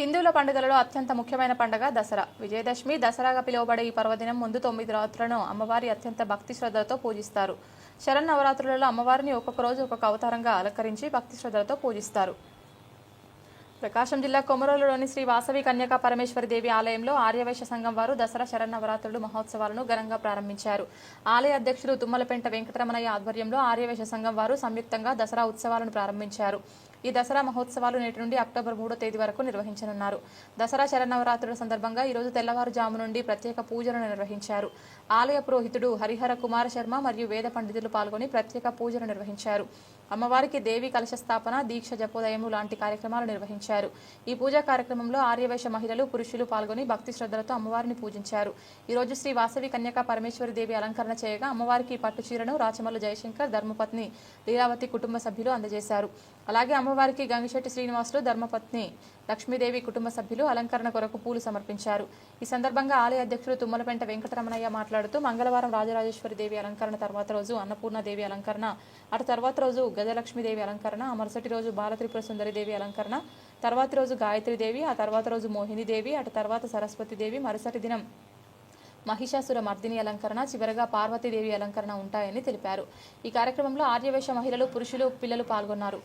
హిందువుల పండుగలలో అత్యంత ముఖ్యమైన పండుగ దసరా. విజయదశమి దసరాగా పిలువబడే ఈ పర్వదినం ముందు తొమ్మిది రాత్రులను అమ్మవారి అత్యంత భక్తి శ్రద్ధలతో పూజిస్తారు. శరన్నవరాత్రులలో అమ్మవారిని ఒక్కొక్క రోజు ఒక్కొక్క అవతారంగా అలంకరించి భక్తి శ్రద్ధలతో పూజిస్తారు. ప్రకాశం జిల్లా కొమరోలులోని శ్రీ వాసవి కన్యకా పరమేశ్వరి దేవి ఆలయంలో ఆర్యవైశ్య సంఘం వారు దసరా శరన్నవరాత్రులు మహోత్సవాలను ఘనంగా ప్రారంభించారు. ఆలయ అధ్యక్షులు తుమ్మలపెంట వెంకటరమణయ్య ఆధ్వర్యంలో ఆర్యవైశ్య సంఘం వారు సంయుక్తంగా దసరా ఉత్సవాలను ప్రారంభించారు. ఈ దసరా మహోత్సవాలు నేటి నుండి అక్టోబర్ మూడో తేదీ వరకు నిర్వహించనున్నారు. దసరా శరన్నవరాత్రుల సందర్భంగా ఈరోజు తెల్లవారుజాము నుండి ప్రత్యేక పూజలను నిర్వహించారు. ఆలయ పురోహితుడు హరిహర కుమార శర్మ మరియు వేద పండితులు పాల్గొని ప్రత్యేక పూజలు నిర్వహించారు. అమ్మవారికి దేవి కలశ స్థాపన దీక్ష జపోదయము లాంటి కార్యక్రమాలు నిర్వహించారు. ఈ పూజా కార్యక్రమంలో ఆర్యవేశ మహిళలు పురుషులు పాల్గొని భక్తి శ్రద్ధలతో అమ్మవారిని పూజించారు. ఈ రోజు శ్రీ వాసవి కన్యకా పరమేశ్వరి దేవి అలంకరణ చేయగా అమ్మవారికి పట్టు చీరను రాచమల్లు జయశంకర్ ధర్మపత్ని లీలావతి కుటుంబ సభ్యులు అందజేశారు. అలాగే అమ్మవారికి గంగిశెట్టి శ్రీనివాసులు ధర్మపత్ని లక్ష్మీదేవి కుటుంబ సభ్యులు అలంకరణ కొరకు పూలు సమర్పించారు. ఈ సందర్భంగా ఆలయ అధ్యక్షులు తుమ్మలపెంట వెంకటరమణయ్య మాట్లాడుతూ మంగళవారం రాజరాజేశ్వరి దేవి అలంకరణ తర్వాత రోజు అన్నపూర్ణ దేవి అలంకరణ అటు తర్వాత రోజు గజలక్ష్మీదేవి అలంకరణ ఆ మరుసటి రోజు బాలత్రిపుర సుందరిదేవి అలంకరణ తర్వాతి రోజు గాయత్రిదేవి ఆ తర్వాత రోజు మోహినిదేవి అటు తర్వాత సరస్వతి దేవి మరుసటి దినం మహిషాసుర మర్దిని అలంకరణ చివరగా పార్వతీదేవి అలంకరణ ఉంటాయని తెలిపారు. ఈ కార్యక్రమంలో ఆర్యవేష మహిళలు పురుషులు పిల్లలు పాల్గొన్నారు.